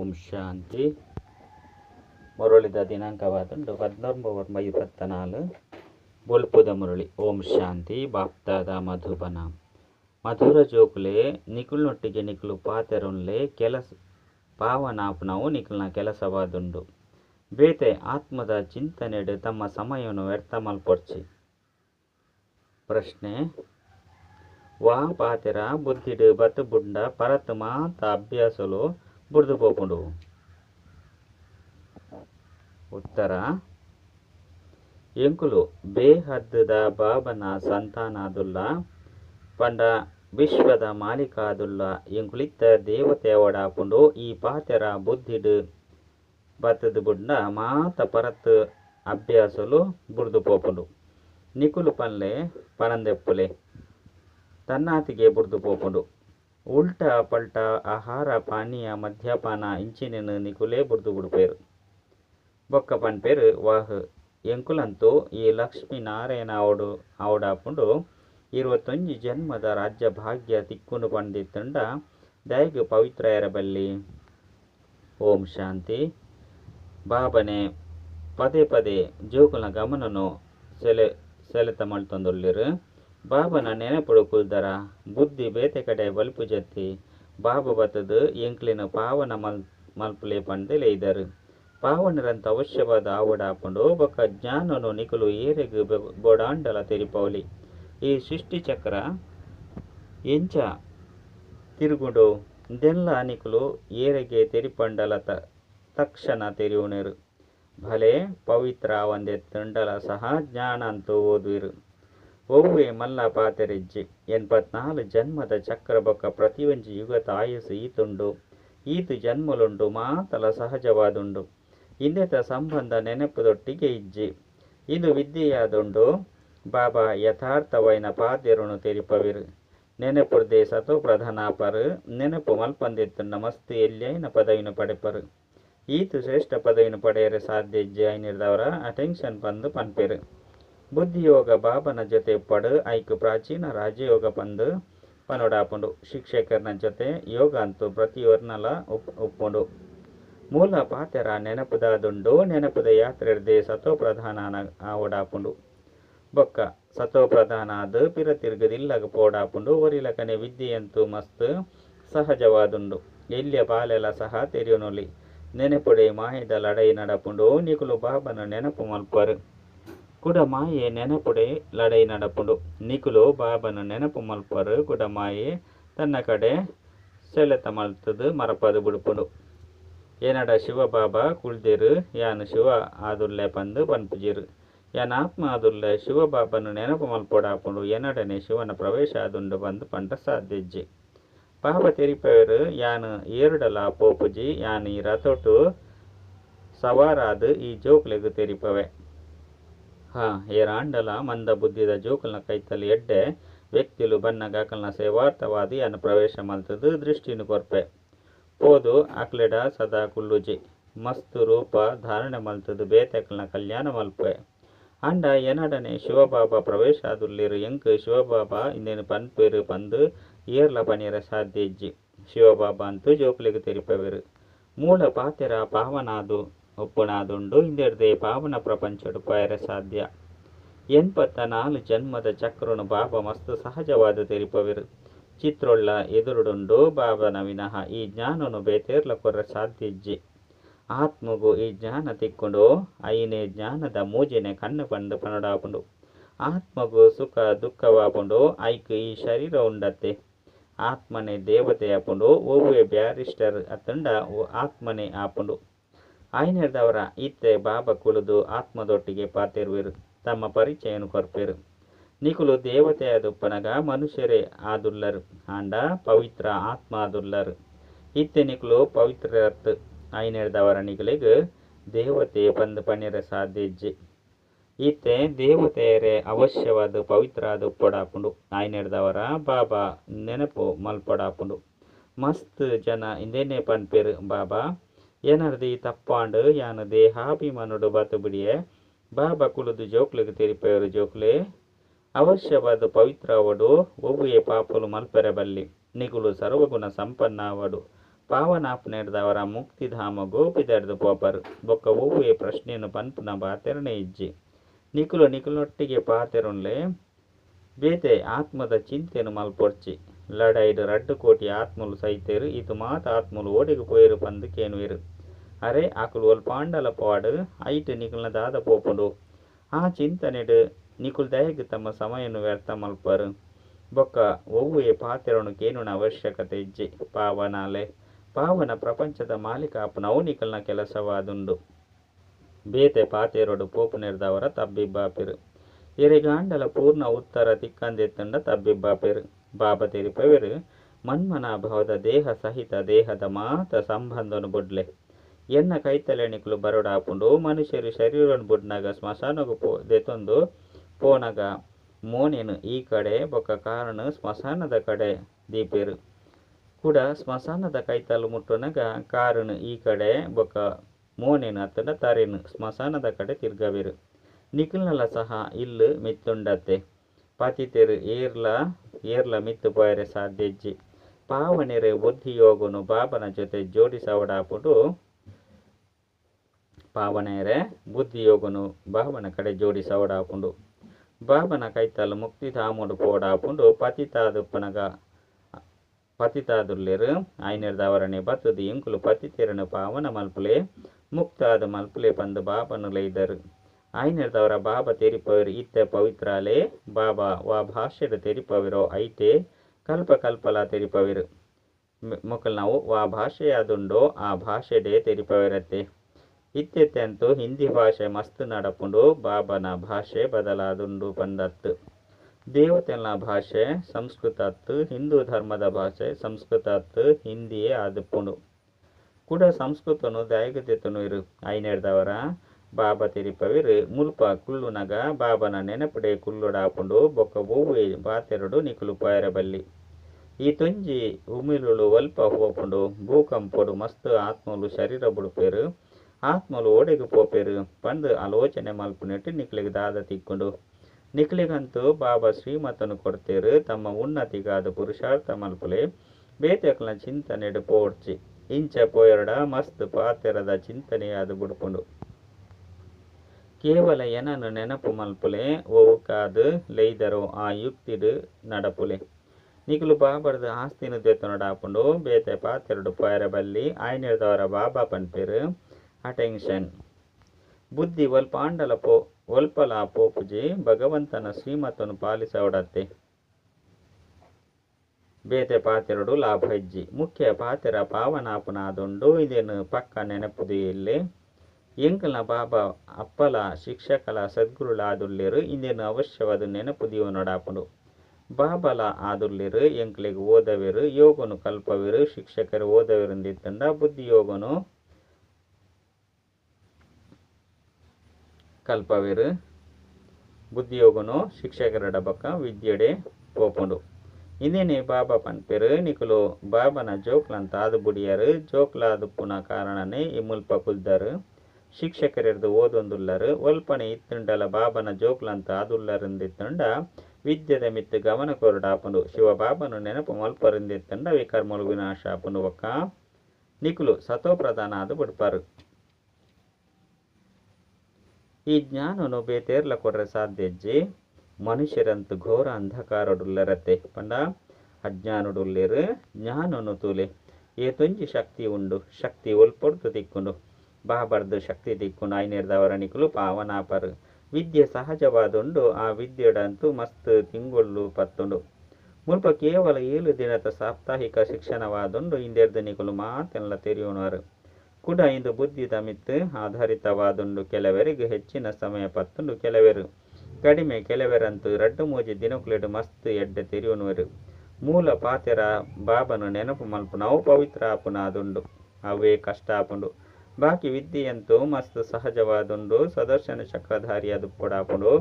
ಓಂ ಶಾಂತಿ ಮುರಳಿದ ದಿನಾಂಕವಾದುಂಡು ಹದಿನೊಂಬತ್ತು ಮೈ ಇಪ್ಪತ್ತ ನಾಲು ಬೊಲ್ಪುದ ಮುರಳಿ ಓಂ ಶಾಂತಿ ಬಾಪ್ತಾದ ಮಧುಬನ ಮಧುರ ಜೋಕುಲೆ ನಿಕುಲ್ನೊಟ್ಟಿಗೆ ನಿಕುಲು ಪಾತೆರುನ್ಲೆ ಕೆಲಸ ಪಾವನಾಪನವು ನಿಕುಲ್ನ ಕೆಲಸವಾದುಂಡು ಬೇತೆ ಆತ್ಮದ ಚಿಂತನೆಡು ತಮ್ಮ ಸಮಯವನ್ನು ವ್ಯರ್ಥ ಮಲ್ಪೊರ್ಚಿ ಪ್ರಶ್ನೆ ವಾ ಪಾತೆರ ಬುದ್ಧಿಡು ಬತ್ತು ಬುಂಡ ಪರತ್ ಮಾತ ಅಭ್ಯಾಸಲು ಬುಡ್ದು ಪೋಪುಂಡು ಉತ್ತರ. ಎಂಕುಲು ಬೇಹದ್ದದ ಬಾಬನ ಸಂತಾನಾದುಲ್ಲ, ಪಂಡ ವಿಶ್ವದ ಮಾಲೀಕಾದುಲ್ಲ, ಎಂಕುಲಿತ್ತ ದೇವತೆ ಒಡಾಪುಂಡು ಈ ಪಾತೆರ ಬುದ್ಧಿಡು. ಬತ್ತದ ಬುಡ್ನ ಮಾತ ಪರತ್ ಅಭ್ಯಾಸಲು ಬುಡ್ದು ಪೋಪುಂಡು ನಿಕುಲು ಪನ್ಲೆ ಪನಂದೆಪ್ಪುಲೆ. ತನ್ನಾತಿಗೆ ಬುಡ್ದು ಪೋಪುಂಡು ಉಲ್ಟ ಪಲ್ಟಾ, ಆಹಾರ, ಪಾನೀಯ, ಮದ್ಯಪಾನ ಇಂಚಿನೆನ್ ನಿಕುಲೇ ಬುಡ್ದು ಬುಡ್ಪೇರು. ಬೊಕ್ಕ ಪನ್ಪೇರು, ವಾಹ್, ಎಂಕುಲಂತೂ ಈ ಲಕ್ಷ್ಮೀ ನಾರಾಯಣ ಅವಡು ಅವಡಾಪುಂಡು ಇರುವತ್ತೊಂಜಿ ಜನ್ಮದ ರಾಜ್ಯ ಭಾಗ್ಯ ತಿಕ್ಕುನು ಪಂಡಿತ್ತಂಡ ದಯಗು ಪವಿತ್ರ ಎರಬಲ್ಲಿ ಓಂ ಶಾಂತಿ. ಬಾಬನೆ, ಪದೇ ಪದೇ ಜೋಕುಲ ಗಮನನು ಸೆಲೆ, ಸೆಲೆತ ಮಲ್ತೊಂದುಲ್ಲೆರ್ ಬಾಬನ ನೆನಪುಡು ಕುಲ್ದರ, ಬುದ್ಧಿ ಬೇತೆ ಕಡೆ ಬಲ್ಪು ಜತ್ತಿ. ಬಾಬು ಬತ್ತದು ಎಂಕ್ಲಿನ ಪಾವನ ಮಲ್, ಮಲ್ಪುಲೆ ಪಂದೆ ಇದರು. ಪಾವನರಂತ ಅವಶ್ಯವಾದ ಆವಡ ಹಾಕೊಂಡು ಬೊಕ್ಕ ಜ್ಞಾನನು ನಿಕುಲು ಏರೆಗು ಬೊಡಾಂಡಲ ತೆರಿಪೌಲಿ. ಈ ಸೃಷ್ಟಿ ಚಕ್ರ ಎಂಚ ತಿರುಗುಡು ದೆಲ್ಲ ನಿಕುಲು ಏರೆಗೆ ತೆರಿಪಂಡಲ ತಕ್ಷಣ ತೆರಿಯುಣೆರು. ಭಲೆ ಪವಿತ್ರ ಒಂದೆ ತಂಡಲ ಸಹ ಜ್ಞಾನ ಅಂತೂ ಓದುವಿರು. ಒವ್ವೆ ಮಲ್ಲ ಪಾತೆರೆಜ್ಜಿ ಎನ್ಪತ್ನಾಲು ಜನ್ಮದ ಚಕ್ರ ಬೊಕ್ಕ ಪ್ರತಿಯೊಂಜಿ ಯುಗತ ಆಯುಸ್ಸು ಈತುಂಡು. ಈತು ಜನ್ಮಲುಂಡು, ಮಾತಲ ಸಹಜವಾದುಂಡು. ಇಂದೆತ ಸಂಬಂಧ ನೆನಪುದೊಟ್ಟಿಗೆ ಇಜ್ಜಿ. ಇದು ವಿದ್ಯೆಯಾದುಂಡು. ಬಾಬಾ ಯಥಾರ್ಥವೈನ ಪಾದ್ಯರುಣು ತೆರಿಪವಿರು. ನೆನಪುರ್ದೆ ಸತೋ ಪ್ರಧಾನಾಪರು. ನೆನಪು ಮಲ್ಪಂದಿತ್ತು ನಮಸ್ತೆ ಎಲ್ಲಿಯೈನ ಪದವಿನ ಪಡೆಪರು. ಈತು ಶ್ರೇಷ್ಠ ಪದವಿನ ಪಡೆಯರೆ ಸಾಧ್ಯ ಇಜ್ಜೆ, ಐನಿರ್ದವರ. ಅಟೆನ್ಷನ್ ಬಂದು ಪನ್ಪೆರು. ಬುದ್ಧಿಯೋಗ ಬಾಬನ ಜೊತೆ ಪಡು, ಐಕ್ ಪ್ರಾಚೀನ ರಾಜಯೋಗ ಪಂದು. ಪನೊಡಾಪುಂಡು ಶಿಕ್ಷಕರನ ಜೊತೆ ಯೋಗ ಅಂತೂ ಪ್ರತಿಯೊರ್ನಲ ಉಪ್, ಉಪ್ಪುಂಡು. ಮೂಲ ಪಾತೆರ ನೆನಪುದಾದುಂಡು, ನೆನಪುದ ಯಾತ್ರೆರ್ದೆ ಸತೋ ಪ್ರಧಾನ ಆವಡಾಪುಂಡು ಬೊಕ್ಕ ಸತೋ ಪ್ರಧಾನ ಅದು ಪಿರ ತಿರುಗದಿಲ್ಲಗ ಪೋಡಾಪುಂಡು ಒರಿಲಕನೆ ವಿದ್ಯೆಯಂತೂ ಮಸ್ತ್ ಸಹಜವಾದುಂಡು. ಎಲ್ಲಿಯ ಬಾಲೆಲ ಸಹ ತೆರೆಯುನೊಲಿ, ನೆನಪುಡೆ ಮಾಹಿದ ಲಡೈ ನಡಪುಂಡು, ನಿಕುಲು ಬಾಬನ ನೆನಪು ಮಲ್ಪರು. ಕುಡ ಮಾಯೆ ನೆನಪುಡೆ ಲಡೈ ನಡಪುಂಡು. ನಿಕುಲು ಬಾಬನ ನೆನಪು ಮಲ್ಪರು ಕುಡಮಾಯೆ ತನ್ನ ಕಡೆ ಸೆಳೆತ ಮಲ್ತದು ಮರಪದು ಬಿಡುಪುಂಡು. ಏನಡ ಶಿವಬಾಬಾ ಕುಳ್ದಿರು, ಯಾನು ಶಿವ ಆದುಲ್ಲೆ ಪಂದು ಪನ್ಪುಜಿರು ಯಾನ ಆತ್ಮ ಆದುಲ್ಲೆ ಶಿವಬಾಬನು ನೆನಪು ಮಲ್ಪೊಡಾಪುಂಡು. ಎನಡನೆ ಶಿವನ ಪ್ರವೇಶ ಆದುಂಡು ಬಂದು ಪಂಡ ಸಾಧ್ಯಜ್ಜಿ. ಬಾಬ ತೆರಿಪವರು ಯಾನು ಏರುಡಲ ಪೋಪುಜಿ, ಯಾನು ಈ ರಥೊಟ್ಟು ಸವಾರಾದು ಈ ಜೋಕ್ಲೆಗು ತೆರಿಪವೆ. ಹಾ ಏರಾಂಡಲ ಮಂದ ಬುದ್ಧಿದ ಜೋಕುಲ್ನ ಕೈತಲ್ಲಿ ಎಡ್ಡೆ, ವ್ಯಕ್ತಿಲು ಬನ್ನ ಗಾಕಲ್ನ ಸೇವಾರ್ಥವಾದಿ ಅನ್ನು ಪ್ರವೇಶ ಮಲ್ತದು ದೃಷ್ಟಿನು ಕೊರ್ಪೆ. ಪೋದು ಅಕ್ಲೆಡ ಸದಾ ಕುಲ್ಲುಜಿ, ಮಸ್ತ್ ರೂಪ ಧಾರಣೆ ಮಲ್ತದು ಬೇತೆಕಲ್ನ ಕಲ್ಯಾಣ ಮಲ್ಪೆ. ಅಂಡ ಎನಡನೆ ಶಿವಬಾಬಾ ಪ್ರವೇಶ ಆದುಲ್ಲಿರು ಎಂಕ್ ಶಿವಬಾಬಾ ಇಂದೇನು ಪನ್ಪೇರು ಪಂದು ಏರ್ಲ ಪನಿಯರ ಸಾಧ್ಯ ಇಜ್ಜಿ. ಶಿವಬಾಬಾ ಅಂತೂ ಜೋಕುಲಿಗೆ ತೆರಿಪವೆರು. ಮೂಲ ಪಾತೆರ ಪಾವನಾದು ಒಪ್ಪುಣಾದುಂಡು ಹಿಂದೆ ಪಾವನ ಪ್ರಪಂಚಡು ಪಯರ ಸಾಧ್ಯ. ಎನ್ಪತ್ತ ನಾಲು ಜನ್ಮದ ಚಕ್ರನು ಬಾಬ ಮಸ್ತ್ ಸಹಜವಾದ ತೆರಿಪವಿರು. ಚಿತ್ರೊಳ್ಳ ಎದುರುಡುಂಡು ಬಾಬನ ವಿನಃ ಈ ಜ್ಞಾನನು ಬೇತೇರ್ಲ ಕೊರ ಸಾಧ್ಯ ಆತ್ಮಗೂ ಈ ಜ್ಞಾನ ತಿಕ್ಕೊಂಡು ಐನೇ ಜ್ಞಾನದ ಮೂಜೆನೆ ಕಣ್ಣು ಪಂಡು ಪನಡಾಪುಂಡು. ಆತ್ಮಗು ಸುಖ ದುಃಖವಾಪುಂಡು ಐಕ್ ಈ ಶರೀರ ಉಂಡತ್ತೆ. ಆತ್ಮನೆ ದೇವತೆ ಆಪುಂಡು ಒವ್ವೆ ಬ್ಯಾರಿಸ್ಟರ್ ಅತ್ತಂಡ ಆತ್ಮನೆ ಆಪುಂಡು. ಆಯ್ನೆರ್ದವರ ಇತ್ತೆ ಬಾಬಾ ಕುಳಿದು ಆತ್ಮದೊಟ್ಟಿಗೆ ಪಾತೆರುವೆರು, ತಮ್ಮ ಪರಿಚಯನು ಕೊರ್ಪೆರು. ನಿಕುಲು ದೇವತೆ ದುಪ್ಪನಗ ಮನುಷ್ಯರೇ ಆದುಲ್ಲರು, ಆಂಡ ಪವಿತ್ರ ಆತ್ಮ ಆದುಲ್ಲರು. ಇತ್ತೆ ನಿಕುಲು ಪವಿತ್ರ ಆಯ್ನೆರ್ದವರ ನಿಕುಲಿಗ್ ದೇವತೆ ಬಂದು ಪಣಿರ ಸಾಧ್ಯ ಇತ್ತೆ ದೇವತೆಯರೇ ಅವಶ್ಯವಾದ ಪವಿತ್ರ ಅದು ಪೊಡಾಪುಂಡು ಬಾಬಾ ನೆನಪು ಮಲ್ಪೊಡಾಪುಂಡು. ಮಸ್ತ್ ಜನ ಇಂದೇನೆ ಪನ್ಪೇರು ಬಾಬಾ. ಏನರ್ದಿ ತಪ್ಪಾಂಡು ಯಾನು ದೇಹಾಭಿಮಾನುಡು ಬತ್ತು ಬಿಡಿಯೆ. ಬಾಬಾ ಕುಲದು ಜೋಕ್ಲಿಗೆ ತೆರಿಪೇರು ಜೋಕ್ಲೆ. ಅವಶ್ಯವಾದ ಪವಿತ್ರ ಅವಡು ಒವ್ವೆಯ ಪಾಪಲು ಮಲ್ಪೆರೆ ಬಲ್ಲಿ. ನಿಗುಲು ಸರ್ವಗುಣ ಸಂಪನ್ನ ಅವಡು ಅವರ ಮುಕ್ತಿಧಾಮ ಗೋಪಿದರ್ದು ಪೋಪರು. ಬೊಕ್ಕ ಒವ್ವೆ ಪ್ರಶ್ನೆಯನ್ನು ಪನ್ಪುನ ಬಾತೆರಣೆ ಇಜ್ಜಿ. ನಿಕುಲು ನಿಕುಲೊಟ್ಟಿಗೆ ಪಾತೆರುಣ್ಲೆ. ಬೇತೆ ಆತ್ಮದ ಚಿಂತೆಯನ್ನು ಮಲ್ಪೊರ್ಚಿ. ಲಡೈಡು ರಡ್ಡು ಕೋಟಿ ಆತ್ಮಲು ಸೈತೇರು ಇದು ಮಾತ ಆತ್ಮಲು ಓಡಿಗೆ ಪೋಯಿರು ಪಂದು ಕೇನುವೆರು. ಅರೆ ಆಕುಲು ಒಲ್ ಪಾಂಡಲ ಪಾಡು ಐಟ್ ನಿಕುಲ್ನ ದಾದ ಪೋಪುಂಡು ಆ ಚಿಂತನೆಡು ನಿಕುಲ್ ದಯಗೆ ತಮ್ಮ ಸಮಯನು ವ್ಯರ್ಥ ಮಲ್ಪರು ಬೊಕ್ಕ ಒವ್ವೆ ಪಾತೆರನು ಕೇನುನ ಅವಶ್ಯಕತೆ ಇಜ್ಜಿ ಪಾವನಾಲೆ ಪಾವನ ಪ್ರಪಂಚದ ಮಾಲೀಕ ಅಪ್ಪನವು ನಿಕಲ್ನ ಕೆಲಸವಾದುಂಡು ಬೇತೆ ಪಾತೆರೊಡು ಪೋಪುನೆರ್ದವರ ತಬ್ಬಿಬ್ಬಾಪಿರು ಎರೆಗಾಂಡಲ ಪೂರ್ಣ ಉತ್ತರ ತಿಕ್ಕಂದೆತ್ತಂಡ ತಬ್ಬಿಬ್ಬಾಪಿರು ಬಾಬ ಮನ್ಮನ ಮನ್ಮನಾಭಾವದ ದೇಹ ಸಹಿತ ದೇಹದ ಮಾತ ಸಂಬಂಧನು ಬುಡ್ಲೆ ಎನ್ನ ಕೈತಲೆಣಿಕುಲು ಬರೋಡಾಪುಂಡು ಮನುಷ್ಯರು ಶರೀರನ್ ಬುಡ್ನಾಗ ಸ್ಮಶಾನಗು ಪೋ ದೆತೊಂದು ಪೋನಗ, ಮೋನೆನು ಈ ಕಡೆ ಬೊಕ್ಕ ಕಾರಣ ಸ್ಮಶಾನದ ಕಡೆ ದೀಪೆರು. ಕೂಡ ಸ್ಮಶಾನದ ಕೈತಲು ಮುಟ್ಟುನಗ ಕಾರಣ ಈ ಕಡೆ ಬೊಕ್ಕ ಮೋನೆನು ಅತ್ತಡ ತಾರೇನು ಸ್ಮಶಾನದ ಕಡೆ ತಿರ್ಗವೆರು ನಿಖಿಲ್ನಲ ಸಹ ಇಲ್ಲು ಮಿತ್ತುಂಡತ್ತೆ. ಪತಿತೆರು ಏರ್ಲ ಏರ್ಲ ಮಿತ್ತು ಪೋಯರೆ ಸಾಧ್ಯಜ್ಜಿ. ಪಾವನೆರೆ ಬುದ್ಧಿ ಯೋಗುನು ಬಾಬನ ಜೊತೆ ಜೋಡಿಸವಡಾಪುಡು ಪಾವನೆರೆ ಬುದ್ಧಿ ಯೋಗುನು ಬಾಬನ ಕಡೆ ಜೋಡಿಸವಡಾಪುಂಡು ಬಾಬನ ಕೈತಲ್ಲು ಮುಕ್ತಿ ಧಾಮುಡು ಪೋಡಾಪುಂಡು. ಪತಿತಾದುಪ್ಪನಗ ಪತಿತಾದುಲ್ಲೆರು ಐನೆರ್ದವರನೆ ಬತ್ತುದು ಇಂಕುಲು ಪತಿತಿರನು ಪಾವನ ಮಲ್ಪುಲೆ, ಮುಕ್ತಾದ ಮಲ್ಪುಲೆ ಪಂದು ಬಾಬನು ಲೈದರು ಐನೆರ್ದವರ ಬಾಬ ತೆರಿಪವರು ಇತ್ತ ಪವಿತ್ರಾಲೆ, ಬಾಬಾ ವಾ ಭಾಷೆಡು ತೆರಿಪವಿರೋ ಐತೆ ಕಲ್ಪ ಕಲ್ಪಲ ತೆರಿಪವಿರು. ಮೊಕ್ಕಲು ನಾವು ವಾ ಭಾಷೆಯಾದುಂಡೋ ಆ ಭಾಷೆಡೆ ತೆರಿಪವಿರತ್ತೆ. ಇತ್ತೆತ್ತಂತೂ ಹಿಂದಿ ಭಾಷೆ ಮಸ್ತ್ ನಡಪುಂಡು, ಬಾಬನ ಭಾಷೆ ಬದಲಾದುಂಡು ಪಂದತ್ತು. ದೇವತೆಲ್ಲ ಭಾಷೆ ಸಂಸ್ಕೃತತ್ತು, ಹಿಂದೂ ಧರ್ಮದ ಭಾಷೆ ಸಂಸ್ಕೃತ ಅತ್ತು ಹಿಂದಿಯೇ ಆದುಪ್ಪುಂಡು ಕೂಡ ಸಂಸ್ಕೃತನು ದಯಗತೆತನು ಇರು ಐನೆರ್ದವರ ಬಾಬ ತಿರಿಪವಿರು. ಮುಲ್ಪ ಕುಲ್ಲುನಗ ಬಾಬನ ನೆನಪಡೆ ಕುಲ್ಲುಡಾಪುಂಡು, ಬೊಕ್ಕ ಬೂವೆ ಬಾತೆರಡು ನಿಕುಲು ಬಲ್ಲಿ ಈ ತುಂಜಿ ಉಮಿಲುಳು ಒಲ್ಪ ಹೋಪುಂಡು ಭೂಕಂಪಡು ಮಸ್ತ್ ಆತ್ಮಲು ಶರೀರ ಬುಡುಪೇರು ಆತ್ಮಲು ಓಡೆಗೆ ಪೋಪೆರು ಬಂದು ಆಲೋಚನೆ ಮಲ್ಪುನೆಟ್ಟು ನಿಕ್ಲಿಗೆ ದಾದ ತಿಕ್ಕೊಂಡು. ನಿಕ್ಲಿಗಂತೂ ಬಾಬಾ ಶ್ರೀಮತನು ಕೊಡ್ತೇರು ತಮ್ಮ ಉನ್ನತಿಗಾದ ಪುರುಷಾರ್ಥ ಮಲ್ಪುಲೆ. ಬೇತೆಕ್ಲ ಚಿಂತನೆಡು ಪೋಡ್ಚಿ. ಇಂಚ ಪೋಯರಡ ಮಸ್ತ್ ಪಾತೆರದ ಚಿಂತನೆಯಾದ ಬುಡುಪುಂಡು ಕೇವಲ ಏನನ್ನು ನೆನಪು ಮಲ್ಪುಲೆ. ಓವುಕಾದು ಲೈದರೋ ಆ ಯುಕ್ತಿಡು ನಡಪುಲೆ. ನಿಗುಲು ಬಾಬರ್ದು ಆಸ್ತಿನ ದೆತ್ತನಡಾಪುಂಡು ಬೇತೆ ಪಾತೆರಡು ಪೋಯರ ಬಲ್ಲಿ ಆಯ್ನಿರ್ದವರ ಬಾಬಾ ಪನ್ಪೇರು. ಅಟೆನ್ಷನ್ ಬುದ್ಧಿ ಒಲ್ಪಾಂಡಲ ಪೋ ಒಲ್ಪಲ ಪೋಪುಜಿ ಭಗವಂತನ ಶ್ರೀಮತನು ಪಾಲಿಸವಡತ್ತೆ ಬೇತೆ ಪಾತೆರಡು ಲಾಭ ಹೆಜ್ಜಿ. ಮುಖ್ಯ ಪಾತೆರ ಪಾವನಾಪನಾದೊಂಡು, ಇದೇನು ಪಕ್ಕ ನೆನಪುದು ಇಲ್ಲಿ. ಎಂಕಲ ಬಾಬಾ ಅಪ್ಪಲ, ಶಿಕ್ಷಕಲ ಸದ್ಗುರುಳಾದುಳ್ಳಿರು ಇಂದೇನು ಅವಶ್ಯವಾದ ನೆನಪುದಿಯೋ ನೋಡಾಪನು ಬಾಬಲ ಆದುಳ್ಳಿರು ಎಂಕ್ಲೆಗ್ ಓದವಿರು, ಯೋಗನು ಕಲ್ಪವಿರು, ಶಿಕ್ಷಕರು ಬುದ್ಧಿ ಕಲ್ಪವೆರು, ಬುದ್ಧಿಯೋಗನು, ಶಿಕ್ಷಕರ ಡಬಕ್ಕ ವಿದ್ಯೆಡೆ ಪೋಪುಂಡು ಇಂದೇನೆ ಬಾಬಾ ಪನ್ಪೆರು, ನಿಕುಲು ಬಾಬನ ಜೋಕ್ಲಂತ ಅದು ಬುಡಿಯರು, ಜೋಕ್ಲಾದು ಪುನಃ ಕಾರಣನೇ ಈ ಮುಲ್ಪ ಕುಲ್ದರು. ಶಿಕ್ಷಕರಿರ್ದು ಓದೊಂದುಲ್ಲರು ಒಲ್ಪನೆ ಇತ್ತುಂಡಲ ಬಾಬನ ಜೋಕ್ಲಂತ ಆದುಲ್ಲರಿಂದಿತ್ತುಂಡ ವಿದ್ಯೆದ ಮಿತ್ತು ಗಮನ ಶಿವ ಬಾಬನು ನೆನಪು ಮಲ್ಪರಿಂದಿತ್ತುಂಡ ವಿಕರ್ಮಲು ವಿನಾಶ ಆಪುಂಡು ಒಕ್ಕ. ನಿಕುಲು ಸತೋ ಪ್ರಧಾನ ಆದು ಬಿಡ್ಪಾರು. ಈ ಜ್ಞಾನನು ಬೇತೇರ್ಲ ಕೊರ್ರೆ ಸಾಧ್ಯಜ್ಜಿ ಮನುಷ್ಯರಂತೂ ಘೋರ ಅಂಧಕಾರಡುಲ್ಲರತೆ ಪಂಡ ಅಜ್ಞಾನುಡುಲ್ಲೆರು ಜ್ಞಾನನು ತೂಲೆ. ಏ ತುಂಜಿ ಶಕ್ತಿ ಉಂಡು, ಶಕ್ತಿ ಒಲ್ಪೊಡ್ತು ತಿಕ್ಕುಂಡು ಬಾಬರ್ದು ಶಕ್ತಿ ತಿಕ್ಕುಂಡು ಐನೇರ್ದವರ ನಿಕುಲು ಪಾವನಾಪರು. ವಿದ್ಯೆ ಸಹಜವಾದುಂಡು, ಆ ವಿದ್ಯೆಡಂತೂ ಮಸ್ತ್ ತಿಂಗೊಳ್ಳು ಪತ್ತುಂಡು. ಮುಲ್ಪ ಕೇವಲ ಏಳು ದಿನದ ಸಾಪ್ತಾಹಿಕ ಶಿಕ್ಷಣವಾದುಂಡು ಇಂದೆರ್ದು ನಿಕುಲು ಮಾತೆಲ್ಲ ತೆರೆಯುವವರು ಕೂಡ ಇಂದು ಬುದ್ಧಿ ತಮಿತ್ತು ಆಧಾರಿತವಾದುಂಡು ಕೆಲವರಿಗೆ ಹೆಚ್ಚಿನ ಸಮಯ ಪತ್ತುಂಡು ಕೆಲವರು. ಕಡಿಮೆ ಕೆಲವರಂತೂ ರಡ್ಡು ಮೂಜಿ ದಿನಕುಲೆಡು ಮಸ್ತ್ ಎಡ್ಡೆ ತಿರುವನುವರು ಮೂಲ ಪಾತೆರ ಬಾಬನು ನೆನಪು ಮಲ್ಪುನವು ಪವಿತ್ರ ಆಪುನಾದುಂಡು. ಅವೇ ಕಷ್ಟ ಆಪುಂಡು ಬಾಕಿ ವಿದ್ಯೆಯಂತೂ ಮಸ್ತ್ ಸಹಜವಾದುಂಡು. ಸದರ್ಶನ ಚಕ್ರಧಾರಿ ಅದು ಪೊಡಾಪುಂಡು.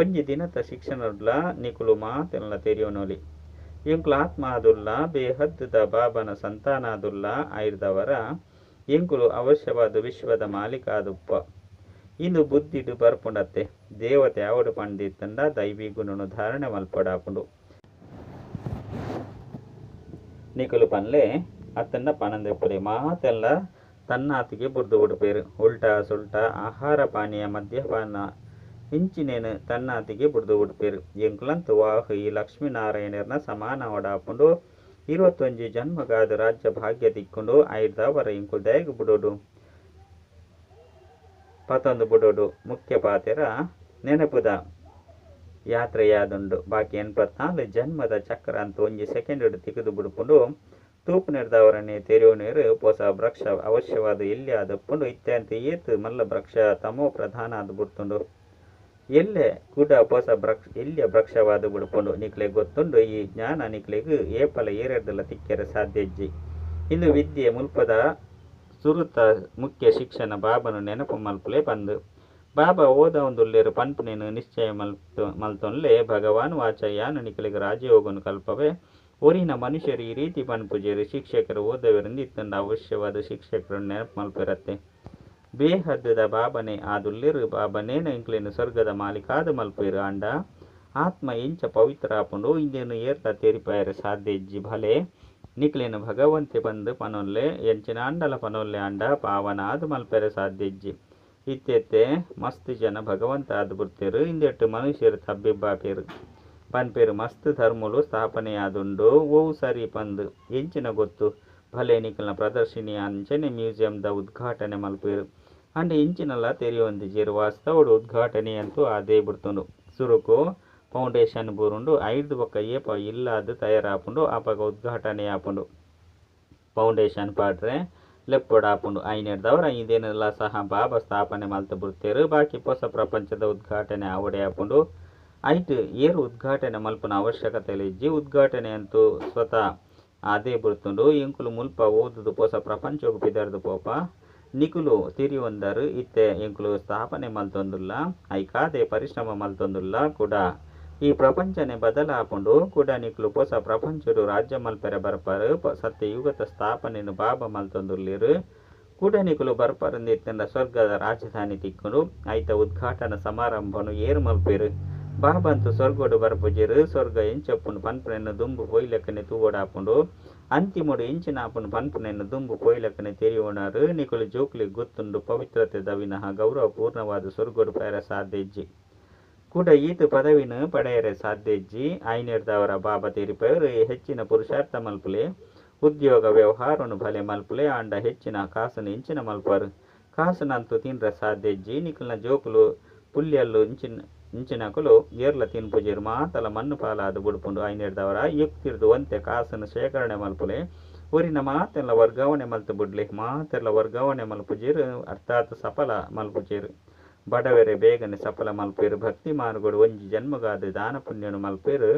ಒಂಜಿ ದಿನದ ಶಿಕ್ಷಣ ನಿಕುಲು ಮಾತೆಲ್ಲ ತೆರೆಯೋನೊಲಿ. ಇಂಕ್ಲ ಆತ್ಮ ಆದುಲ್ಲ ಬೇಹದ್ದ ಬಾಬನ ಸಂತಾನಾದುಲ್ಲ ಆಯ್ದವರ ಎಂಕುಲು ಅವಶ್ಯವಾದ ವಿಶ್ವದ ಮಾಲೀಕ ಆದುಪ್ಪ ಇಂದು ಬುದ್ಧಿಡು ಬರ್ಪುಂಡತ್ತೆ. ದೇವತೆ ಆವಡು ಪಂಡಿತ್ತಂಡ ದೈವಿ ಗುಣನು ಧಾರಣೆ ಮಲ್ಪಡಾಪುಂಡು ನಿಕುಲು ಪನ್ಲೆ, ಅತ್ತನ್ನ ಪನಂದೆಪ್ಪುಲೆ ಮಾತೆಲ್ಲ ತನ್ನಾತಿಗೆ ಬುರ್ದು ಬಿಡ್ಪೇರು. ಉಲ್ಟಾ ಸುಲ್ಟಾ ಆಹಾರ ಪಾನೀಯ ಮದ್ಯಪಾನ ಇಂಚಿನೇನು ತನ್ನಾತಿಗೆ ಬುಡ್ದು ಬಿಡ್ಪೇರು. ಎಂಕುಲಂತು ವಾಹು ಈ ಲಕ್ಷ್ಮೀನಾರಾಯಣರ್ನ ಸಮಾನ ಒಡಾಪುಂಡು. ಇರುವತ್ತೊಂಜಿ ಜನ್ಮಗಾದ ರಾಜ್ಯ ಭಾಗ್ಯ ಐದವರ ಇಂಕು ದಯಗು ಬಿಡೋಡು. ಪತೊಂದು ಬಿಡೋಡು ಮುಖ್ಯ ಪಾತ್ರ ನೆನಪುದ. ಯಾತ್ರೆಯಾದುಂಡು ಬಾಕಿ ಎನ್ಪತ್ನಾಲು ಜನ್ಮದ ಚಕ್ರ ಅಂತ ಒಂಜಿ ಸೆಕೆಂಡ್ ತೆಗೆದು ಬಿಡ್ಕೊಂಡು ತೂಪು ನೆಡ್ದವರನ್ನೇ ತೆರೆಯೋ ನೀರು ಹೊಸ ವೃಕ್ಷ ಅವಶ್ಯವಾದ ಇಲ್ಲಿ ಆದಪ್ಪುಂಡು ಇತ್ಯಂತ ಏತು ಮಲ್ಲ ವೃಕ್ಷ ತಮೋ ಪ್ರಧಾನ ಅದು ಬಿಡ್ತುಂಡು. ಎಲ್ಲೆ ಕೂಡ ಹೊಸ ಬ್ರಕ್ಷ, ಎಲ್ಲಿಯ ಭ್ರಕ್ಷವಾದ ಬಿಡ್ಕೊಂಡು ನಿಕ್ಲೆ ಗೊತ್ತುಂಡು? ಈ ಜ್ಞಾನ ನಿಕ್ಲೆಗ್ ಏಪಲ ಏರದಲ್ಲ ತಿಕ್ಕರೆ ಸಾಧ್ಯಜ್ಜಿ ಇಂದು ವಿದ್ಯೆ ಮುಲ್ಪದ ಸುರುತ ಮುಖ್ಯ ಶಿಕ್ಷಣ ಬಾಬನು ನೆನಪು ಮಲ್ಪಲೆ ಬಂದು. ಬಾಬಾ ಓದ ಒಂದುಲ್ಲೇರು ಪಂಪನೇನು ನಿಶ್ಚಯ ಮಲ್ತು, ಮಲ್ತೊನ್ಲೆ, ಭಗವಾನ್ ವಾಚ ಯಾನು ನಿಖಲಿಗೆ ರಾಜಯೋಗನು ಕಲ್ಪವೇ. ಊರಿನ ಮನುಷ್ಯರು ಈ ರೀತಿ ಪಂಪುಜೇರು ಶಿಕ್ಷಕರು ಓದವರಿಂದ ಇತ್ತಂಡ ಅವಶ್ಯವಾದ ಶಿಕ್ಷಕರು ನೆನಪು ಮಲ್ಪಿರತ್ತೆ. ಬೇಹದ್ದದ ಬಾಬನೆ ಆದುಲ್ಲಿರು ಬಾಬನೇನ ಇಂಕ್ಲೇನು ಸ್ವರ್ಗದ ಮಾಲಿಕಾದ ಮಲ್ಪಿರು ಅಂಡ. ಆತ್ಮ ಇಂಚ ಪವಿತ್ರ ಆಪುಂಡು ಇಂದೇನು ಏರ್ತ ತೇರಿಪಾಯರ ಸಾಧ್ಯ ಇಜ್ಜಿ ಭಲೆ. ನಿಕ್ಲೇನು ಭಗವಂತೆ ಬಂದು ಪನೊಲ್ಲೆ, ಎಂಚಿನ ಅಂಡಲ ಪನೊಲ್ಲೆ ಅಂಡ, ಪಾವನಾದ ಮಲ್ಪೆರೆ ಸಾಧ್ಯ ಇಜ್ಜಿ. ಇತ್ತೆತ್ತೆ ಮಸ್ತ್ ಜನ ಭಗವಂತ ಆದ ಬುರ್ತಿರು ಇಂದೆಟ್ಟು ಮನುಷ್ಯರು ತಬ್ಬಿಬ್ಬಾಪೇರು. ಪನ್ಪೇರು ಮಸ್ತ್ ಧರ್ಮಲು ಸ್ಥಾಪನೆಯಾದುಂಡು ಓವು ಸರಿ ಪಂದು. ಎಂಚಿನ ಗೊತ್ತು, ಭಲೆ ನಿಖಲ್ನ ಪ್ರದರ್ಶಿನಿ ಅಂಚನೆ ಮ್ಯೂಸಿಯಂದ ಉದ್ಘಾಟನೆ ಮಲ್ಪೇರು. ಅಂಡ್ ಇಂಚಿನಲ್ಲ ತೆರೆಯೊಂದಿಜೇರು. ಉದ್ಘಾಟನೆ ಅಂತೂ ಅದೇ ಬಿಡ್ತುಂಡು. ಸುರುಕು, ಫೌಂಡೇಶನ್ ಬೂರುಂಡು, ಐದು ಬೊಕ್ಕ ಏಪ ಇಲ್ಲಾದು ತಯಾರಾಪುಂಡು ಅಪಗ ಉದ್ಘಾಟನೆ ಆಪುಂಡು ಫೌಂಡೇಶನ್ ಪಾಡ್ರೆ ಲೆಪ್ಪೊಡ ಆಪುಂಡು ಐನೆಡ್ದವ್ರ ಇದೇನೆಲ್ಲ ಸಹ ಬಾಬ ಸ್ಥಾಪನೆ ಮಲ್ತ ಬಿಡ್ತೇರು ಬಾಕಿ ಹೊಸ ಪ್ರಪಂಚದ ಉದ್ಘಾಟನೆ ಅವಡೆ ಆಪುಂಡು ಐಟ್ ಏರು ಉದ್ಘಾಟನೆ ಮಲ್ಪನ ಅವಶ್ಯಕತೆ ಇಜ್ಜಿ. ಉದ್ಘಾಟನೆ ಅಂತೂ ಸ್ವತಃ ಅದೇ ಬಿಡ್ತುಂಡು. ಇಂಕುಲು ಮುಲ್ಪ ಓದುದು ಹೊಸ ಪ್ರಪಂಚ ಬಿದರ್ದು ಪೋಪ. ನಿಕುಲು ತಿರಿ ಒಂದರು ಇತ್ತೆ ಎಂಕುಲು ಸ್ಥಾಪನೆ ಮಲ್ತೊಂದುಲ್ಲ ಐಕಾದೆ ಪರಿಶ್ರಮ ಮಲ್ತೊಂದುಲ್ಲ ಕೂಡ. ಈ ಪ್ರಪಂಚನೆ ಬದಲಾಪುಂಡು ಕೂಡ ನಿಕ್ಲು ಹೊಸ ಪ್ರಪಂಚರು ರಾಜ್ಯ ಮಲ್ಪೆರೆ ಬರ್ಪರು ಸತ್ಯ ಯುಗದ ಸ್ಥಾಪನೆ ಬಾಬ ಮಲ್ತೊಂದುಲ್ಲಿರು ಕೂಡ ನಿಕುಲು ಬರ್ಪಾರಂದು ಇತ್ತಂಡ ಸ್ವರ್ಗದ ರಾಜಧಾನಿ ತಿಕ್ಕುಂಡು ಆಯ್ತ ಉದ್ಘಾಟನಾ ಸಮಾರಂಭನು ಏರು ಮಲ್ಪೇರು. ಬಾಬಂತು ಸ್ವರ್ಗೋಡು ಬರ್ಪುಜಿರು, ಸ್ವರ್ಗ ಎಂಚಪ್ಪುನು ಪನ್ಪುನೆನ್ನು ದುಂಬು ಹೊಯ್ಲಕ್ಕನೆ ತೂವೋಡಾಪುಂಡು. ಅಂತಿಮಡು ಇಂಚಿನ ಆಪುನು ಪನ್ಪುನೆನ್ನು ದುಂಬು ಪೊಯ್ಲಕ್ಕನೆ ತೆರೆಯೋಣರು ನಿಕುಲು ಜೋಕ್ಲಿ ಗೊತ್ತುಂಡು ಪವಿತ್ರತೆ ದವಿನಃ ಗೌರವ ಪೂರ್ಣವಾದ ಸ್ವರ್ಗೋಡು ಪೇರ ಸಾಧ್ಯ ಇಜ್ಜಿ ಕೂಡ ಈತ ಪದವಿನ ಪಡೆಯರೆ ಸಾಧ್ಯ ಇಜ್ಜಿ ಐನೆರ್ದವರ ಬಾಬಾ ತೆರಿಪವರು ಹೆಚ್ಚಿನ ಪುರುಷಾರ್ಥ ಮಲ್ಪಲೆ ಉದ್ಯೋಗ ವ್ಯವಹಾರನು ಭಲೆ ಮಲ್ಪಲೆ ಅಂಡ ಹೆಚ್ಚಿನ ಕಾಸನು ಇಂಚಿನ ಮಲ್ಪರು ಕಾಸನಂತೂ ತಿನ್ರ ಸಾಧ್ಯ ಇಜ್ಜಿ ನಿಕಲ್ನ ಜೋಕುಲು ಪುಲ್ಯಲ್ಲು ಇಂಚಿನ ಇಂಚಿನಕುಲು ಏರ್ಲ ತಿನ್ಪುಜೇರು ಮಾತಲ ಮಣ್ಣು ಪಾಲಾದ ಬುಡ್ಪುಂಡು ಐನೇರ್ದವರ ಯುಕ್ತಿರ್ದು ಒಂತೆ ಕಾಸನ್ನು ಶೇಖರಣೆ ಮಲ್ಪುಲೆ. ಊರಿನ ಮಾತೆಲ್ಲ ವರ್ಗಾವಣೆ ಮಲ್ತು ಬುಡ್ಲಿ, ಮಾತೆಲ್ಲ ವರ್ಗಾವಣೆ ಮಲ್ಪುಜೇರು ಅರ್ಥಾತ್ ಸಫಲ ಮಲ್ಪುಜೇರು. ಬಡವೆರೆ ಬೇಗನೆ ಸಫಲ ಮಲ್ಪೇರು ಭಕ್ತಿ ಮಾನುಗಳು ಒಂಜಿ ಜನ್ಮಗಾದ ದಾನ ಪುಣ್ಯನು ಮಲ್ಪೇರು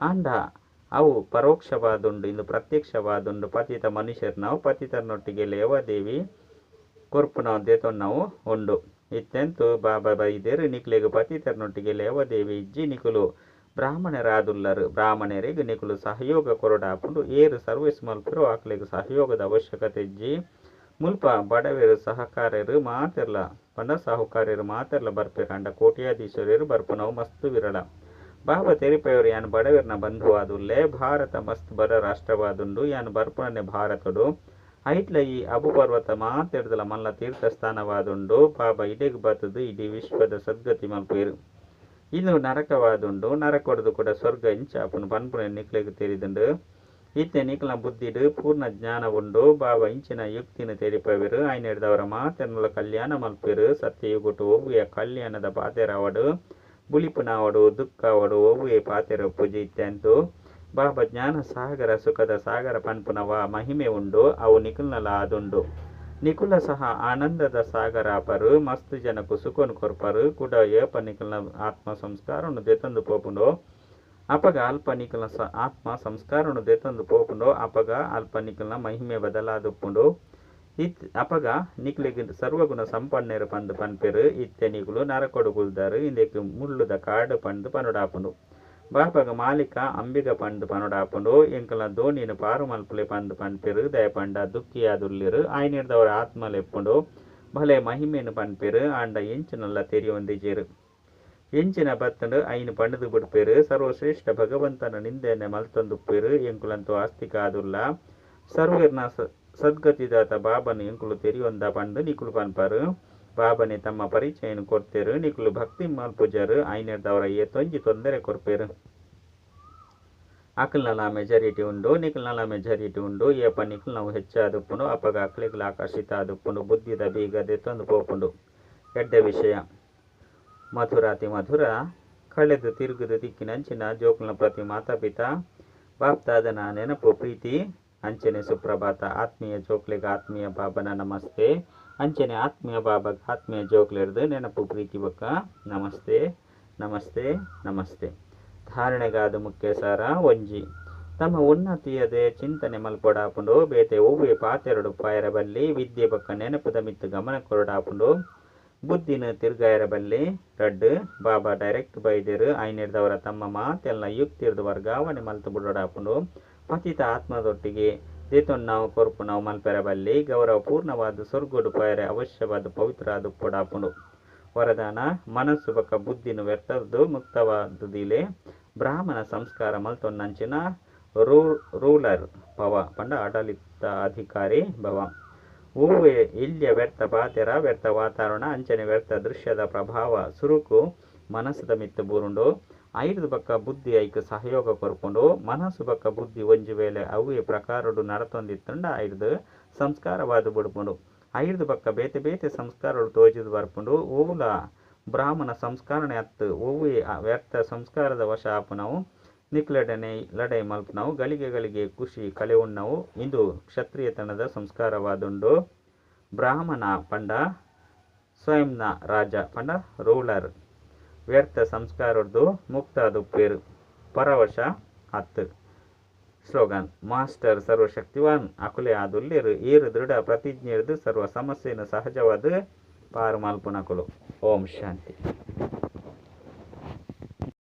ಆಂಡ, ಅವು ಪರೋಕ್ಷವಾದುಂಡು, ಇಂದು ಪ್ರತ್ಯಕ್ಷವಾದುಂಡು, ಪತಿತ ಮನುಷ್ಯರು ನಾವು ಪತಿತರನೊಟ್ಟಿಗೆ ಲೇವಾದೇವಿ ಕೊರ್ಪುನ ದೇತೊನ್ನವು ಉಂಡು. ಇತ್ತೆಂತು ಬಾಬಾ ಬೈದೇರು ನಿಕ್ಲೆಗು ಪತಿತರನೊಟ್ಟಿಗೆ ಲೇವದೇವಿ ಇಜ್ಜಿ ನಿಕುಲು. ಬ್ರಾಹ್ಮಣರಾದುಲ್ಲರು, ಬ್ರಾಹ್ಮಣರಿಗೆ ನಿಕುಲು ಸಹಯೋಗ ಕೊರಡಾಪುಂಡು ಏರು ಸರ್ವಿಸ್ ಮಲ್ಪರು, ಆಕ್ಲೆಗೆ ಸಹಯೋಗದ ಅವಶ್ಯಕತೆ ಇಜ್ಜಿ. ಮುಲ್ಪ ಬಡವೇರು ಸಹಕಾರ್ಯರು ಮಾತೆರ್ಲ, ಪಂಡ ಸಾಹುಕಾರ್ಯರು ಮಾತೆರ್ಲ ಬರ್ಪೆ ಕಂಡ ಕೋಟ್ಯಾಧೀಶ್ವರರು ಬರ್ಪುನವು ಮಸ್ತ್ ವಿರಳ. ಬಾಬಾ ತೆರಿಪೆಯವರು ಯಾನ್ ಬಡವರ್ನ ಬಂಧುವಾದುಲ್ಲೇ, ಭಾರತ ಮಸ್ತ್ ಬಡ ರಾಷ್ಟ್ರವಾದುಂಡು, ಯಾನ್ ಬರ್ಪಣನೆ ಭಾರತಡು. ಐಟ್ಲ ಈ ಅಬು ಪರ್ವತ ಮಾತೆಡ್ದಲ ಮಲ್ಲ ತೀರ್ಥಸ್ಥಾನವಾದುಂಡು, ಪಾಪ ಇಡೆಗ್ ಬತ್ತದು, ಇಡೀ ವಿಶ್ವದ ಸದ್ಗತಿ ಮಲ್ಪೇರು ಇನ್ನು ನರಕವಾದುಂಡು, ನರಕೊಡದು ಕೂಡ ಸ್ವರ್ಗ ಇಂಚ ಇಂಚಾಪುನು ಪನ್ಪುನ ನಿಕ್ಲೆಗ್ ತೆರಿದುಂಡು. ಇತ್ತೆ ನಿಕ್ಲ ಬುದ್ಧಿಡು, ಪೂರ್ಣ ಜ್ಞಾನ ಉಂಡು ಬಾಬಾ ಇಂಚಿನ ಯುಕ್ತಿನ ತೆರಿಪವಿರು. ಆಯ್ನ ಹಿಡ್ದವರ ಮಾತೆನ್ನುಲ ಕಲ್ಯಾಣ ಮಲ್ಪಿರು ಸತ್ಯಯುಗುಟು ಒವ್ವೆಯ ಕಲ್ಯಾಣದ ಪಾತೆರವಡು, ಬುಲಿಪುನಾವಡು, ದುಃಖವಡು ಒವ್ವೆಯ ಪಾತೆರ ಪೂಜೆ ಇತ್ತೆಂತು. ಬಾಬಾ ಜ್ಞಾನ ಸಾಗರ ಸುಖದ ಸಾಗರ ಪನ್ಪುನವ ಮಹಿಮೆ ಉಂಡು, ಅವು ನಿಖುಲ್ನಲ ಆದುಂಡು ನಿಖುಲ ಸಹ ಆನಂದದ ಸಾಗರ ಪರು, ಮಸ್ತ್ ಜನಕು ಸುಖನು ಕೊರ್ಪರು ಕೂಡ ಏಪ ನಿಖುಲ್ನ ಆತ್ಮ ಸಂಸ್ಕಾರನು ದೇತಂದು ಪೋಪುಂಡು. ಅಪಗ ಅಲ್ಪ ನಿಖುಲ ಸ ಆತ್ಮ ಸಂಸ್ಕಾರನು ದೇತಂದು ಪೋಪುಂಡು, ಅಪಗ ಅಲ್ಪ ನಿಖಲ್ನ ಮಹಿಮೆ ಬದಲಾದುಪ್ಪುಂಡು. ಇತ್ ಅಪಗ ನಿಕ್ಲಿಗೆ ಸರ್ವಗುಣ ಸಂಪನ್ನೆರು ಪಂದು ಪನ್ಪೆರು, ಇತ್ತೆ ನಿಗುಲು ನರಕೊಡುಗುಲ್ದರು ಇಂದಕ್ಕೆ ಮುಳ್ಳುದ ಕಾಡು ಪಂದು ಪನುಡಾಪುಂಡು. ಬಾಪಗ ಮಾಲಿಕ ಅಂಬಿಗ ಪಂದು ಪನುಡಾಪುಂಡು ಎಂಕಲ ದೋಣಿನ ಪಾರು ಮಲ್ಪುಲೆ ಪಂದು ಪನ್ಪೆರು ದಯಪಂಡ ದುಃಖಿಯಾದುಲ್ಲಿರು ಆಯ್ನಿಡ್ದವರ ಆತ್ಮ ಲೆಪ್ಪುಂಡು ಭಲೆ ಮಹಿಮೆನು ಪನ್ಪೆರು ಆಂಡ ಎಂಚಿನಲ್ಲ ತೆರಿಯೊಂದಿಜೇರು ಎಂಚಿನ ಬತ್ತಂಡು ಐನು ಪಂಡದು ಬಿಡ್ಪೇರು ಸರ್ವಶ್ರೇಷ್ಠ ಭಗವಂತನ ನಿಂದೆನೆ ಮಲ್ತೊಂದುಪ್ಪೇರು ಎಂಕುಲಂತು ಆಸ್ತಿಕ ಆದುಲ್ಲ ಸರ್ವೇರ್ನ ಸದ್ಗತಿ ಸದ್ಗತಿದಾತ ಬಾಬನ ಎಂಕುಲು ತೆರಿಯೊಂದ ಪಂಡು ನಿಕುಲು ಪನ್ಪರು ಬಾಬನೆ ತಮ್ಮ ಪರಿಚಯನ ಕೊಡ್ತೇರು. ನಿಕುಲು ಭಕ್ತಿ ಮಲ್ಪುಜರು. ಐನೆರ್ದವರ ಏ ತೊಂಜಿ ತೊಂದರೆ ಕೊರ್ಪೇರು ಅಕಲ್ನಲ ಮೆಜಾರಿಟಿ ಉಂಡು. ನಿಕಲ್ನಲ್ಲ ಮೆಜಾರಿಟಿ ಉಂಡು. ಏಪ ನಿಕಲ್ ನಾವು ಹೆಚ್ಚಾದುಪ್ಪುಂಡು ಅಪಗ ಅಕ್ಲಿಗ್ಲ ಆಕರ್ಷಿತ ಆದುಪ್ಪುಂಡು ಬುದ್ಧಿದ ಬೀಗದೆ ತೊಂದು ಪೋಪುಂಡು. ಎಡ್ಡೆ ವಿಷಯ. ಮಧುರಾತಿ ಮಧುರ. ಕಳೆದು ತಿರುಗುದು ದಿಕ್ಕಿನಂಚಿನ ಜೋಕುಲ್ನ ಪ್ರತಿ ಮಾತಾಪಿತ. ಬಾಪ್ತಾದನ ನೆನಪು ಪ್ರೀತಿ. ಅಂಚನೆ ಸುಪ್ರಭಾತ. ಆತ್ಮೀಯ ಜೋಕ್ಲಿಗ ಆತ್ಮೀಯ ಬಾಬನ ನಮಸ್ತೆ. ಅಂಚನೆ ಆತ್ಮೀಯ ಬಾಬಾಗ ಆತ್ಮೀಯ ಜೋಕ್ಲಿರ್ದು ನೆನಪು ಪ್ರೀತಿ ಬಕ್ಕ. ನಮಸ್ತೆ ನಮಸ್ತೆ ನಮಸ್ತೆ. ಧಾರಣೆಗಾದ ಮುಖ್ಯ ಸಾರ ಒಂಜಿ. ತಮ್ಮ ಉನ್ನತಿಯದೆ ಚಿಂತನೆ ಮಲ್ಪೊಡಾಪುಂಡು, ಬೇತೆ ಹೂವೆ ಪಾತೆರಡು ಪಾಯರ ಬಲ್ಲಿ ವಿದ್ಯೆ ಬಕ್ಕ ನೆನಪುದ ಮಿತ್ತು ಗಮನ ಕೊರಡಾಪುಂಡು. ಬುದ್ಧಿನ ತಿರ್ಗಾಯರ ಬಲ್ಲಿ ರಡ್ಡು, ಬಾಬಾ ಡೈರೆಕ್ಟ್ ಬೈದೇರು, ಐನೆರ್ದವರ ತಮ್ಮ ಮಾತೆಲ್ಲ ಯುಕ್ತಿರ್ದು ವರ್ಗಾವಣೆ ಮಲ್ತು ಬಿಡೋಡಾಪುಂಡು. ಪತಿತ ಆತ್ಮದೊಟ್ಟಿಗೆ ದೇತೊಂದು ನಾವು ಕೊರ್ಪು, ನಾವು ಮಲ್ಪೆರ ಬಲ್ಲಿ ಗೌರವಪೂರ್ಣವಾದ ಸ್ವರ್ಗುಡು ಪಾಯರೆ, ಅವಶ್ಯವಾದ ಪವಿತ್ರ ಪೊಡಾಪುಂಡು. ವರದಾನ ಮನಸ್ಸು ಬಕ ಬುದ್ಧಿನ ವ್ಯರ್ಥದ್ದು, ಮುಕ್ತವಾದುದಿಲೆ. ಬ್ರಾಹ್ಮಣ ಸಂಸ್ಕಾರ ಮಲ್ತೊನ್ನಂಚಿನ ರೂ, ರೂಲರ್ ಪವ ಪಂಡ ಆಡಳಿತ ಅಧಿಕಾರಿ ಭವ. ಹೂವೆ ಇಲ್ಯ ವ್ಯರ್ಥ ಪಾತೆರ ವ್ಯರ್ಥ ವಾತಾವರಣ, ಅಂಚನೆ ವ್ಯರ್ಥ ದೃಶ್ಯದ ಪ್ರಭಾವ, ಸುರುಕು ಮನಸ್ಸದ ಮಿತ್ತು ಬೂರುಂಡು. ಐದು ಬಕ್ಕ ಬುದ್ಧಿ ಐಕ್ ಸಹಯೋಗ ಕೊರ್ಕೊಂಡು ಮನಸ್ಸು ಬಕ್ಕ ಬುದ್ಧಿ ಒಂಜಿ ವೇಳೆ ಅವೇ ಪ್ರಕಾರಡು ನಡತೊಂದಿತ್ತಂಡ ಐದು ಸಂಸ್ಕಾರವಾದ ಬಿಡ್ಪುಂಡು. ಐದು ಬಕ್ಕ ಬೇತೆ ಬೇತೆ ಸಂಸ್ಕಾರಗಳು ತೋಜಿದ್ ಬರ್ಪುಂಡು. ಓವುಲ ಬ್ರಾಹ್ಮಣ ಸಂಸ್ಕರಣೆ ಅತ್ತು. ಓವು ವ್ಯರ್ಥ ಸಂಸ್ಕಾರದ ವಶ ಆಪುನವು. ನಿಕ್ಲಡನೆ ಲಡೈ ಮಲ್ಪನವು. ಗಳಿಗೆ ಗಳಿಗೆ ಖುಷಿ ಕಲೆ ಉಣ್ಣವು. ಇಂದು ಕ್ಷತ್ರಿಯತನದ ಸಂಸ್ಕಾರವಾದುಂಡು. ಬ್ರಾಹ್ಮಣ ಪಂಡ. ಸ್ವಯಂನ ರಾಜ ಪಂಡ. ರೂಲರ್. ವ್ಯರ್ಥ ಸಂಸ್ಕಾರದ್ದು ಮುಕ್ತ ದುಪ್ಪೇರು ಪರವಶ ಹತ್ತು. ಸ್ಲೋಗನ್, ಮಾಸ್ಟರ್ ಸರ್ವಶಕ್ತಿವಾನ್, ಅಕುಲೆ ಆದುಲ್ಲಿರು ಏರು ದೃಢ ಪ್ರತಿಜ್ಞೆ ಇರದು ಸರ್ವ ಸಮಸ್ಯೆಯನ್ನು ಸಹಜವಾದ ಪಾರು ಮಾಲ್ಪುನಕುಲು ಓಂ ಶಾಂತಿ.